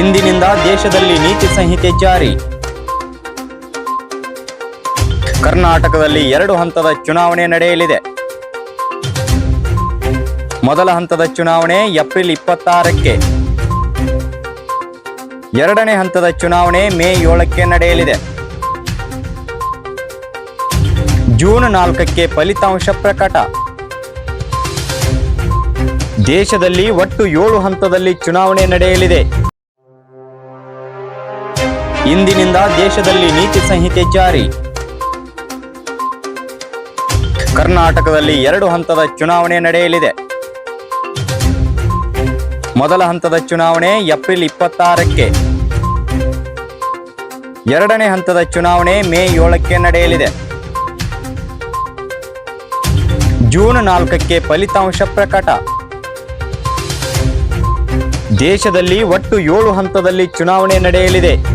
ಇಂದಿನಿಂದ ದೇಶದಲ್ಲಿ ನೀತಿ ಸಂಹಿತೆ ಜಾರಿ. ಕರ್ನಾಟಕದಲ್ಲಿ ಎರಡು ಹಂತದ ಚುನಾವಣೆ ನಡೆಯಲಿದೆ. ಮೊದಲ ಹಂತದ ಚುನಾವಣೆ ಏಪ್ರಿಲ್ ಇಪ್ಪತ್ತಾರಕ್ಕೆ. ಎರಡನೇ ಹಂತದ ಚುನಾವಣೆ ಮೇ ಏಳಕ್ಕೆ ನಡೆಯಲಿದೆ. ಜೂನ್ ನಾಲ್ಕಕ್ಕೆ ಫಲಿತಾಂಶ ಪ್ರಕಟ. ದೇಶದಲ್ಲಿ ಒಟ್ಟು ಏಳು ಹಂತದಲ್ಲಿ ಚುನಾವಣೆ ನಡೆಯಲಿದೆ. ಇಂದಿನಿಂದ ದೇಶದಲ್ಲಿ ನೀತಿ ಸಂಹಿತೆ ಜಾರಿ. ಕರ್ನಾಟಕದಲ್ಲಿ ಎರಡು ಹಂತದ ಚುನಾವಣೆ ನಡೆಯಲಿದೆ. ಮೊದಲ ಹಂತದ ಚುನಾವಣೆ ಏಪ್ರಿಲ್ ಇಪ್ಪತ್ತಾರಕ್ಕೆ. ಎರಡನೇ ಹಂತದ ಚುನಾವಣೆ ಮೇ ಏಳಕ್ಕೆ ನಡೆಯಲಿದೆ. ಜೂನ್ ನಾಲ್ಕಕ್ಕೆ ಫಲಿತಾಂಶ ಪ್ರಕಟ. ದೇಶದಲ್ಲಿ ಒಟ್ಟು ಏಳು ಹಂತದಲ್ಲಿ ಚುನಾವಣೆ ನಡೆಯಲಿದೆ.